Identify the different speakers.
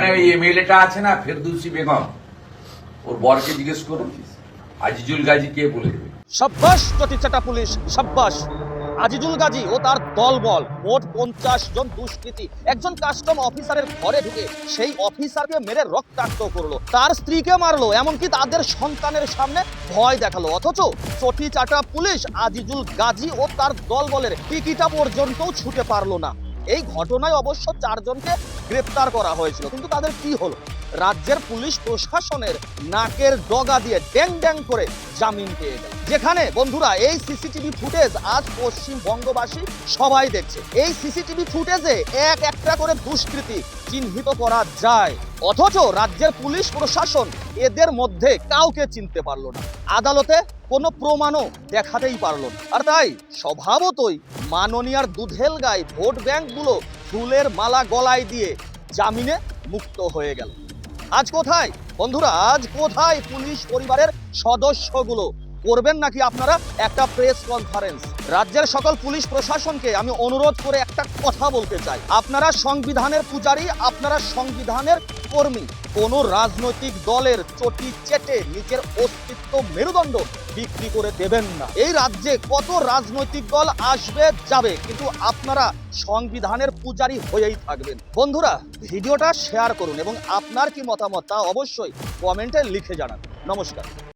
Speaker 1: ওখানে ওই এমএলএটা আছে না বেগম? ওর বরকে জিজ্ঞেস করুন। আজিজুল গাজী কে বলে
Speaker 2: সাব্বাস পুলিশ, সাব্বাস। আজিজুল গাজী ও তার দলবল, মোট পঞ্চাশ জন একজন কাস্টম অফিসারের ঘরে ঢুকে সেই অফিসারকে মেরে রক্তাক্ত করল। তার স্ত্রীকে মারলো, এমনকি তাদের সন্তানের সামনে ভয় দেখাল। অথচ চটি চাটা পুলিশ আজিজুল গাজী ও তার দলবলের টিকিটা পর্যন্তও ছুটে পারল না। এই ঘটনায় অবশ্য চারজনকে গ্রেপ্তার করা হয়েছিল। কিন্তু তাদের কি হলো? রাজ্যের পুলিশ প্রশাসনের নাকের ডগা দিয়ে ড্যাং ড্যাং করে জামিন পেয়ে গেল। যেখানে বন্ধুরা, এই সিসিটিভি ফুটেজ আজ পশ্চিমবঙ্গবাসী সবাই দেখছে। এই সিসিটিভি ফুটেজে এক একটা করে দুষ্কৃতি চিহ্নিত করা যায়। অথচ রাজ্যের পুলিশ প্রশাসন এদের মধ্যে কাউকে চিনতে পারল না। আদালতে কোনো প্রমাণও দেখাতেই পারল না। আর তাই স্বভাবতই মাননীয়ার দুধেল গায়ে ভোট ব্যাংকগুলো ফুলের মালা গলায় দিয়ে জামিনে মুক্ত হয়ে গেল। আজ কোথায় বন্ধুরা, আজ কোথায় পুলিশ পরিবারের সদস্যগুলো? করবেন নাকি আপনারা একটা প্রেস কনফারেন্স রাজ্যের সকল পুলিশ প্রশাসনকে আমি অনুরোধ করে একটা কথা বলতে চাই। আপনারা সংবিধানের পূজারী, আপনারা সংবিধানের কর্মী। কোন রাজনৈতিক দলের চটি চেটে নিজের অস্তিত্ব মেরুদণ্ড বিক্রি করে দেবেন না। এই রাজ্যে কত রাজনৈতিক দল আসবে, যাবে, কিন্তু আপনারা সংবিধানের পূজারি হয়েই থাকবেন। বন্ধুরা, ভিডিওটা শেয়ার করুন এবং আপনার কি মতামত তা অবশ্যই কমেন্টে লিখে জানান। নমস্কার।